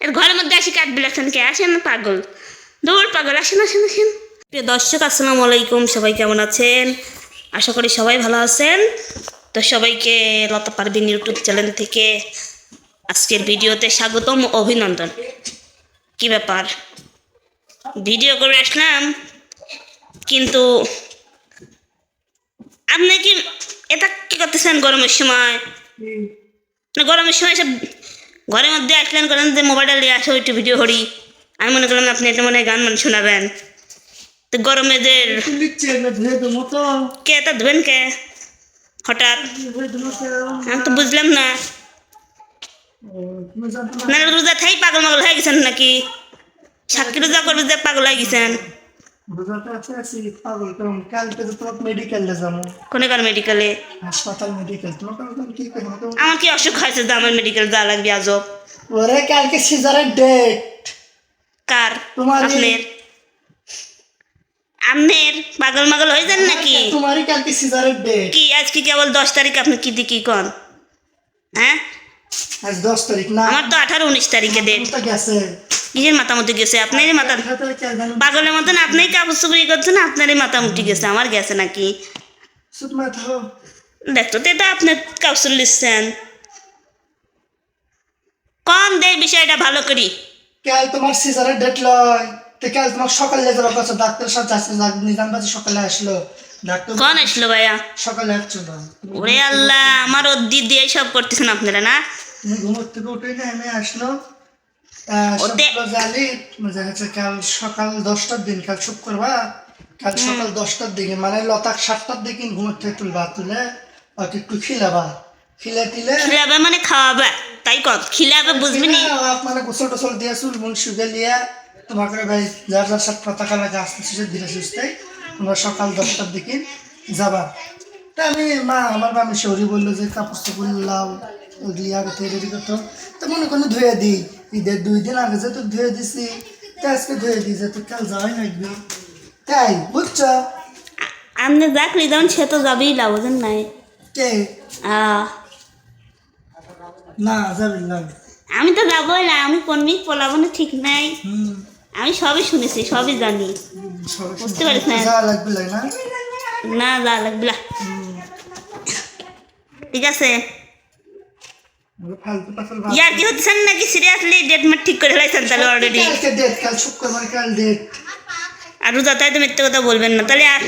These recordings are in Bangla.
এর ঘরের মধ্যে আসি কাঠ বিলাসন কে আসেন না? পাগল। দৌড় পাগল আসেন আসেন আসেন। প্রিয় দর্শক আসসালামু আলাইকুম। সবাই কেমন আছেন? আশা করি সবাই ভালো আছেন। তো সবাইকে লতা পারবিন ইউটিউব চ্যানেল থেকে আজকের ভিডিওতে স্বাগতম অভিনন্দন। কি ব্যাপার? ভিডিও করে আসলাম কিন্তু আপনি কি এটা কি করতেছেন গরমের সময়? না গরমের সময় সব ঘরের মধ্যে আসলেন করেন যে মোবাইলটা নিয়ে আসো, একটু ভিডিও করি। আমি মনে করলাম আপনি এটা মনে গান মান শোনাবেন। তো গরমে তো কে তা ধুবেন কে? হঠাৎ। আমি তো বুঝলাম না। না রোজা থাই পাগল মাগল হয়ে গেছেন নাকি? সাক্ষী রোজা করবে যে পাগল হয়ে গেছেন। রোজাতে পাগল করুন কালকে তো তোমার মেডিকেলে যাব। কোনে কার মেডিকেলে হাসপাতাল মেডিকেল তোমার কারণ কি করব? তো আমার কি অসুখ হয়েছে যে আমার মেডিকেল যাওয়া লাগবে আজব? ওরে কালকে সিজারের ডেট কার? আপনার? আপনার? পাগল মাগল হয়ে যান নাকি? তোমারই কালকে সিজারের ডেট কি আজকে কেবল দশ তারিখ? আপনি কি দিকি কন? হ্যাঁ? আজ দশ তারিখ না। আমার তো আঠারো উনিশ তারিখে ডেট গেছে। কিসের মাথা মতো গেছে আপনারই মাথা পাগলের মতন আপনি কাপড় চুপড়ি করছেন আপনারই মাথা মুটি গেছে আমার গেছে নাকি? দেখতো তো এটা আপনি কাপড় লিখছেন। কম দে বিষয়টা ভালো করি। কাল তোমার সিজারের ডেট লয় তো কাল তোমার সকালে যাওয়ার কথা ডাক্তার সাথে নিজাম বাজে সকালে আসলো। ডাক্তার কন আসলো ভাইয়া? সকালে আসছিল ওরে আল্লাহ আমার ওদ্দি দিয়ে সব করতেছেন আপনারা না? ঘুমোর থেকে উঠে না এনে আসলো। কাল সকাল দশটার দিন কাল শুক্রবার কাল সকাল দশটার দিকে মানে লতাক সাতটার দিকে ঘুমোর থেকে তুলবা তুলে ওকে একটু খিলাবা। খিলে টিলে খিলাবে মানে খাওয়াবে তাই কত খিলাবে বুঝবি নি? মানে গোসল টোসল দিয়ে চুল মুল শুকে লিয়া ভাই যার যার ধীরে সুস্থে তোমরা সকাল দশটার দিকে যাবা। তা আমি মা আমার মামি শৌরি বলল যে কাপড় চাপড় লাও ওগুলি আগে করতো তো মনে কোনো ধুয়ে দিই। ঈদের দুই দিন আগে যেহেতু ধুয়ে দিছি তা আজকে ধুয়ে দিই যেহেতু কাল যাওয়াই লাগবে। তাই বুঝছ? আপনি দেখলি যেমন সে তো যাবেই লাভজন নাই। কে? না যাবি না। আমি তো যাবোই না আমি কোন মিক পলাবো না ঠিক নাই। আমি সবই শুনেছি সবই জানি। বুঝতে পারিস না? না। না যা লাগবে না। ঠিক আছে। ইয়ার কি হচ্ছেন নাকি? সিরিয়াসলি ডেট মেট ঠিক করে ফেলাইছেন তাহলে অলরেডি কালকে ডেট কাল শুক্রবার কাল ডেট আর রোজা তাই তো মিথ্যে কথা বলবেন না। তাহলে আর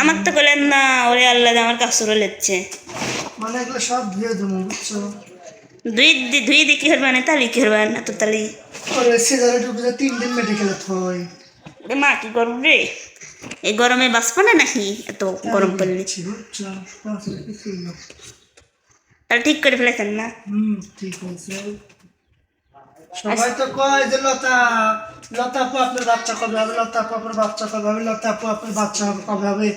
আমার তো বললেন না ওরে আল্লাহ আমার কাপড় লেচ্ছে মানে এগুলো সব ধুয়ে দেবো বুঝছ? দুই দি- দুই দি কি কি তাহলে? ওরে সিজারে ঢুকে তিন দিন মেডিকেলে থই। ওরে মা কি গরম রে? এই গরমে বাঁচবো না নাকি? এত গরম পড়লে। তাহলে ঠিক করে ফেলেছেন না? হুম ঠিক আছে সবাই তো কয় যে লতা লতা আপু আপনার বাচ্চা কবে হবে লতা আপু আপনার বাচ্চা কবে হবে লতা আপু আপনার বাচ্চা হবে কবে হবে?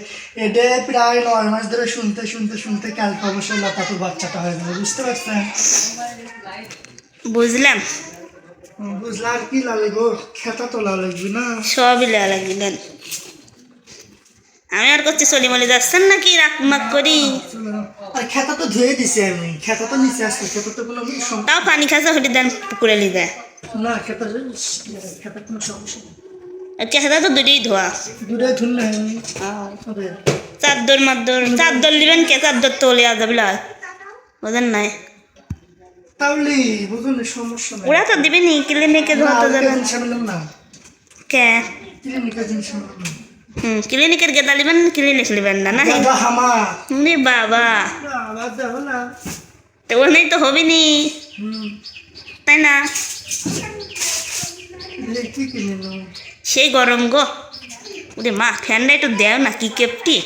এটা প্রায় নয় মাস ধরে শুনতে শুনতে শুনতে কালকে অবশ্যই লতা আপুর বাচ্চাটা হয়ে যাবে বুঝতে পারছেন? বুঝলাম। হুম, বুঝলা আর কি লাগবে গো? খেতা তোলা লাগবে না। সবই লাগলেন আমি আর করছি চলি মলি যাচ্ছেন নাকি? রাখ মাক করি। আর খেতা তো ধুয়ে দিছি আমি। খেতা তো নিচে আসছে খেতা তো তাও পানি খাসা হটি দেন পুকুরে লিদে না খেতা খেতা কোনো সমস্যা নেই। চেহারা তো দুটোই ধোয়া। দূরে ধুলে চাদর মাদর চাদর লিবেন কে? চাদর তো লিয়া যাবে লয়। বুঝেন নাই? তাহলে বুঝুন সমস্যা নেই। ওরা তো দিবেনি ক্লিনিকে ধোয়াতে ওইটা যাবেন কে? জিনিস না। হুম ক্লিনিকের গেদা লিবেন ক্লিনিক লিবেন না না রে বাবা তো ওখানেই তো হবে নি তাই না সেই গরম গো ওরে মা ফ্যানটা একটু দেও না কি কেপটি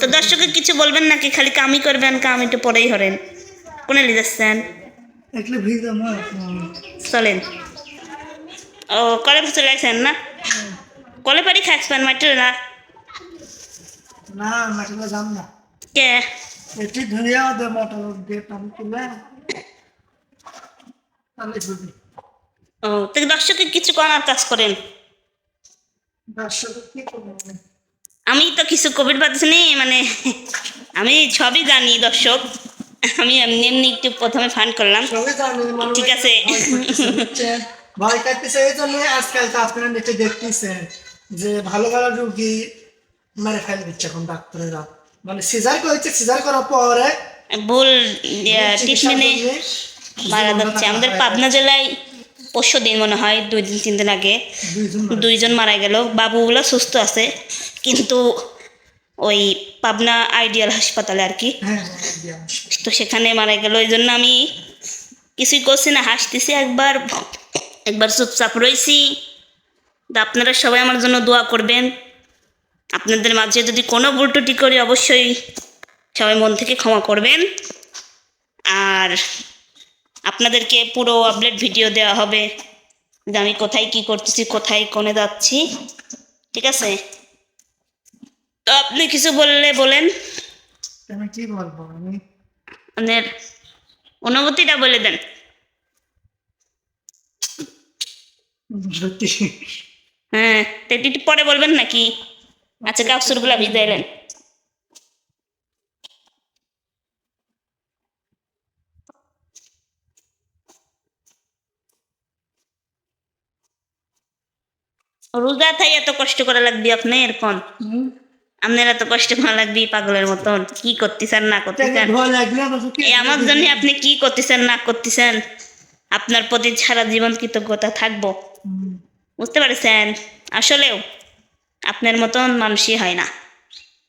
তো দর্শকে কিছু বলবেন নাকি খালি কামই করবেন কাম একটু পরেই হরেন কোনে লি যাচ্ছেন একলে ভিজা মা হুম। চলেন ও কলে চলে আসেন না? কলে পারি খাচ্ছেন মাটির না? না যাম না। কে? এটি ধুইয়া দে মোটর দিয়ে পানি তুলে। তাহলে বুঝি ও তো কিছু করার কাজ করেন। কি আমি? তো কিছু কোভিড পাচ্ছি মানে আমি সবই জানি দর্শক। আমি এমনি এমনি একটু প্রথমে ফান্ড করলাম। ঠিক আছে। ভয় কাটতেছে এই জন্য আজকাল তো আপনারা নেটে দেখতেছেন যে ভালো ভালো রুগী মেরে ফেলে দিচ্ছে এখন ডাক্তারেরা। মানে সিজার করেছে সিজার করার পরে ভুল ট্রিটমেন্টে জন্যে মারা যাচ্ছে। আমাদের পাবনা জেলায় পরশু দিন মনে হয় দুই দিন তিন দিন আগে দুইজন মারা গেল। বাবুগুলো সুস্থ আছে কিন্তু ওই পাবনা আইডিয়াল হাসপাতালে আর কি। হ্যাঁ। তো সেখানে মারা গেল। ওই জন্য আমি কিছুই করছি না হাসতেছি একবার। একবার চুপচাপ রয়েছি তা আপনারা সবাই আমার জন্য দোয়া করবেন। আপনাদের মাঝে যদি কোনো ভুল ত্রুটি করি অবশ্যই সবাই মন থেকে ক্ষমা করবেন। আর আপনাদেরকে পুরো আপডেট ভিডিও দেওয়া হবে যে আমি কোথায় কি করতেছি কোথায় কোনে যাচ্ছি। ঠিক আছে? তো আপনি কিছু বললে বলেন। আমি কি বলব? আমি অনুভূতিটা বলে দেন। হ্যাঁ তো একটু একটু পরে বলবেন নাকি? আচ্ছা কাপসুরগুলো ভিজে এলেন রোজা থাই এত কষ্ট করা লাগবে আপনি এরকম আপনার এত কষ্ট করা লাগবে পাগলের মতন। কি করতেছেন না করতেছেন? এই আমার জন্য আপনি কি করতেছেন না করতেছেন? আপনার প্রতি সারা জীবন কৃতজ্ঞতা থাকব। বুঝতে পারছেন? আসলেও আপনার মতন মানুষই হয় না।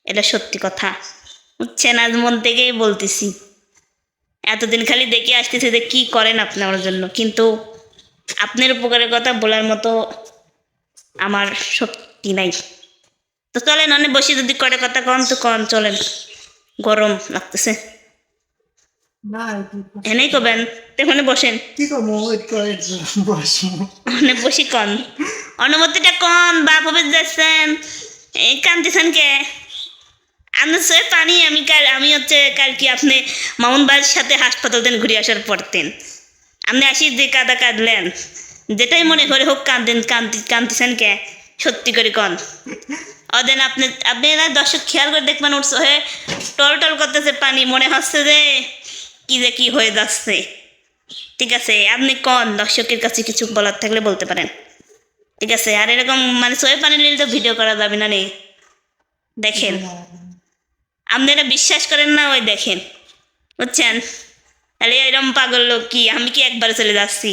এটা সত্যি কথা। বুঝছেন? আজ মন থেকেই বলতেছি। এতদিন খালি দেখে আসতেছি যে কী করেন আপনি আমার জন্য। কিন্তু আপনার উপকারের কথা বলার মতো আমার শক্তি নাই। তো চলেন, অনেক বসে যদি করে কথা কন, তো কন, চলেন। গরম লাগতেছে। এনেই কবেন তেমনি বসেন। কি অনেক বসি কন অনুমতিটা কন বাপ হবে যাচ্ছেন। এই কান্দিছেন কে? আপনার সে পানি আমি কাল আমি হচ্ছে কাল কি আপনি মামুন ভাইয়ের সাথে হাসপাতাল দিন ঘুরে আসার পরতেন আপনি আসি যে কাদা কাঁদলেন। যেটাই মনে করে হোক কান্দেন কান্দি কান্দিছেন কে? সত্যি করে কন। ওদেন আপনি আপনি না দর্শক খেয়াল করে দেখবেন উঠছে হয়ে টল টল করতেছে পানি মনে হচ্ছে যে কি যে কি হয়ে যাচ্ছে। ঠিক আছে, আপনি কন দর্শকের কাছে কিছু বলার থাকলে বলতে পারেন। ঠিক আছে, আর এরকম মানে সোয়ে পানি নিলে তো ভিডিও করা যাবে না নে। দেখেন। আপনারা বিশ্বাস করেন না, ওই দেখেন। বুঝছেন? তাহলে এরকম পাগল লোক কি? আমি কি একবার চলে যাচ্ছি?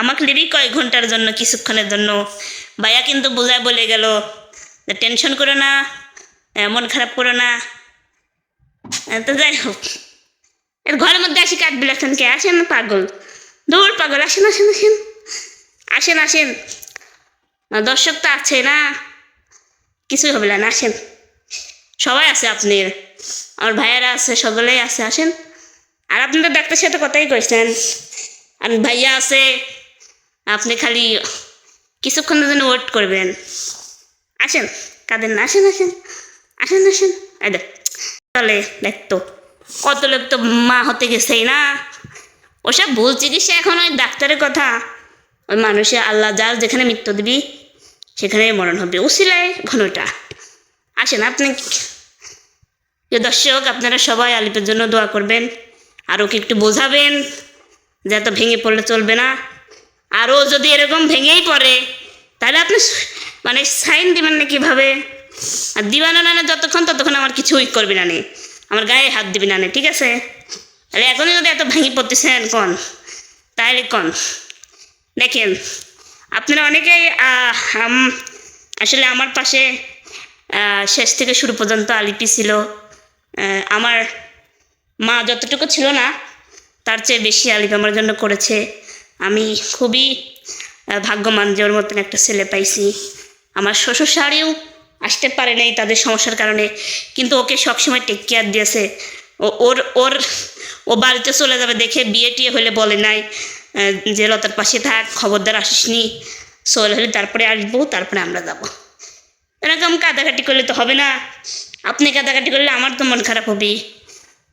আমাকে লিবি কয়েক ঘণ্টার জন্য, কিছুক্ষণের জন্য? ভাইয়া কিন্তু বোঝায় বলে গেল টেনশন করো না মন খারাপ করো না। তো যাই হোক। এর ঘরের মধ্যে আসি কাঠ বিলাসন কে? আসেন পাগল। দূর পাগল, আসেন আসেন আসেন। আসেন আসেন। দর্শক তো আছে না। কিছুই হবে না আসেন। সবাই আছে আপনার আমার ভাইয়ারা আছে, সকলেই আছে, আসেন। আর আপনি তো ডাক্তার সাথে কথাই কইছেন। আর ভাইয়া আছে। আপনি খালি কিছুক্ষণের জন্য ওয়েট করবেন। আসেন কাদের না, আসেন আসেন। আসেন আসেন। তাহলে দেখতো। কত লোক তো মা হতে গেছেই না। ওসব ভুল চিকিৎসা এখন ওই ডাক্তারের কথা। ওই মানুষে আল্লাহ যার যেখানে মৃত্যু দিবি সেখানেই মরণ হবে। উসিলায় ঘনটা। আসেন আপনি। প্রিয় দর্শক, আপনারা সবাই আলিপের জন্য দোয়া করবেন। আর ওকে একটু বোঝাবেন, যে এত ভেঙে পড়লে চলবে না। আরও যদি এরকম ভেঙেই পড়ে, তাহলে আপনি মানে সাইন দিবেন না কীভাবে? আর দিবানো না যতক্ষণ ততক্ষণ আমার কিছুই করবি না নে। আমার গায়ে হাত দিবি না ঠিক আছে? তাহলে এখনই যদি এত ভেঙে পড়তেছেন কন? তাহলে কন? দেখেন আপনারা অনেকেই আসলে আমার পাশে শেষ থেকে শুরু পর্যন্ত আলিপি ছিল। আমার মা যতটুকু ছিল না তার চেয়ে বেশি আলিপি আমার জন্য করেছে। আমি খুবই আহ, ভাগ্যবান যে ওর মতন একটা ছেলে পাইছি। আমার শ্বশুর শাড়িও আসতে পারে নাই তাদের সমস্যার কারণে। কিন্তু ওকে সবসময় টেক কেয়ার দিয়েছে। ওর ওর, ও বাড়িতে চলে যাবে দেখে বিয়ে টিয়ে হলে বলে নাই যে লতার পাশে থাক, খবরদার আসিস নি। সোল হলে তারপরে আসব, তারপরে আমরা যাব। এরকম কাদাকাটি করলে তো হবে না। আপনি কাদাকাটি করলে আমার তো মন খারাপ হবে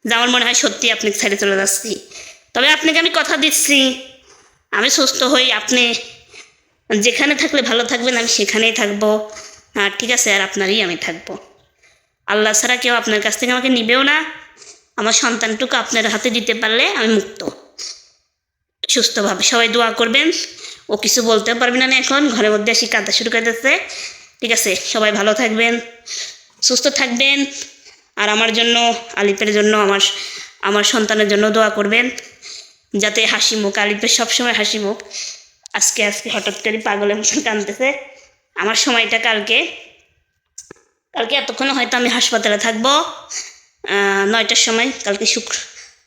যে আমার মনে হয় সত্যি আপনি ছেড়ে চলে যাচ্ছি। তবে আপনাকে আমি কথা দিচ্ছি। আমি সুস্থ হই, আপনি যেখানে থাকলে ভালো থাকবেন, আমি সেখানেই থাকব। আর ঠিক আছে, আর আপনারই আমি থাকব। আল্লাহ ছাড়া কেউ আপনার কাছ থেকে আমাকে নিবেও না। আমার সন্তানটুকু আপনার হাতে দিতে পারলে আমি মুক্ত। সুস্থভাবে সবাই দোয়া করবেন। ও কিছু বলতে পারবে না এখন, ঘরের মধ্যে আসি কাঁদা শুরু করে দিচ্ছে ঠিক আছে, সবাই ভালো থাকবেন, সুস্থ থাকবেন। আর আমার জন্য, আলিপের জন্য, আমার আমার সন্তানের জন্য দোয়া করবেন। যাতে হাসি মুখ, আলিপের সবসময় হাসি মুখ। আজকে আজকে হঠাৎ করে পাগলের মতন কাঁদতেছে। আমার সময়টা কালকে। কালকে এতক্ষণ হয়তো আমি হাসপাতালে থাকব। নয়টার সময়, কালকে শুক্র,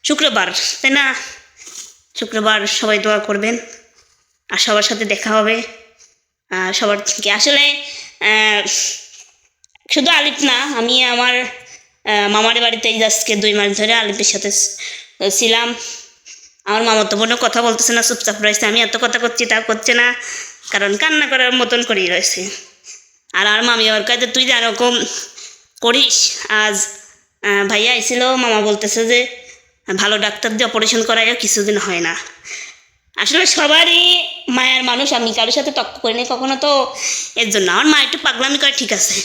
শুক্রবার, তাই না? শুক্রবার সবাই দোয়া করবেন। আর সবার সাথে দেখা হবে। সবার থেকে। আসলে শুধু আলিপ না, আমি আমার মামার বাড়িতে আজকে দুই মাস ধরে আলিপের সাথে ছিলাম। আমার মামা তো বোনও কথা বলতেছে না, চুপচাপ রয়েছে। আমি এত কথা করছি তা করছে না। কারণ কান্না করার মতন করেই রয়েছে। আর আর মামি আবার কাছে, তুই যে এরকম করিস, আজ ভাইয়া আইছিল, মামা বলতেছে যে, ভালো ডাক্তার দিয়ে অপারেশন করাইও কিছুদিন হয় না। আসলে সবারই মায়ের মানুষ, আমি কারোর সাথে তক্ক করিনি কখনো, তো এর জন্য। আমার মা একটু পাগলামি করে, ঠিক আছে।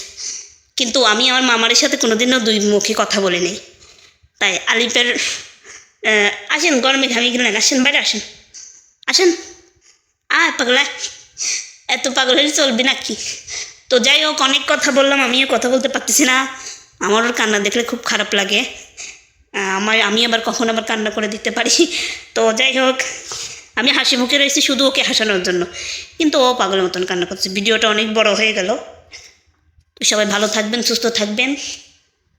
কিন্তু আমি আমার মামার সাথে কোনোদিনও দুই মুখে কথা বলিনি তাই আলিপের আসেন, গরমে ঘামি গেলেন। আসেন, বাইরে আসেন। আসেন। আয়, পাগলা। এত পাগল হলে চলবে নাকি? তো যাই হোক, অনেক কথা বললাম, আমিও কথা বলতে পারতেছি না। আমারও কান্না দেখলে খুব খারাপ লাগে। আমার, আমি আবার কখন আবার কান্না করে দিতে পারি? তো যাই হোক, আমি হাসি মুখে রয়েছি শুধু ওকে হাসানোর জন্য। কিন্তু ও পাগলের মতন কান্না করছে। ভিডিওটা অনেক বড় হয়ে গেল। সবাই ভালো থাকবেন, সুস্থ থাকবেন।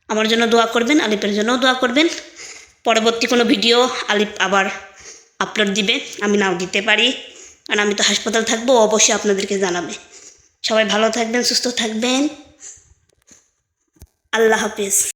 আমার জন্য দোয়া করবেন, আলিপের জন্যও দোয়া করবেন। পরবর্তী কোনো ভিডিও আলিপ আবার আপলোড দিবে, আমি নাও দিতে পারি। কারণ আমি তো হাসপাতাল থাকব অবশ্যই আপনাদেরকে জানাবে। সবাই ভালো থাকবেন, সুস্থ থাকবেন। আল্লাহ হাফিজ।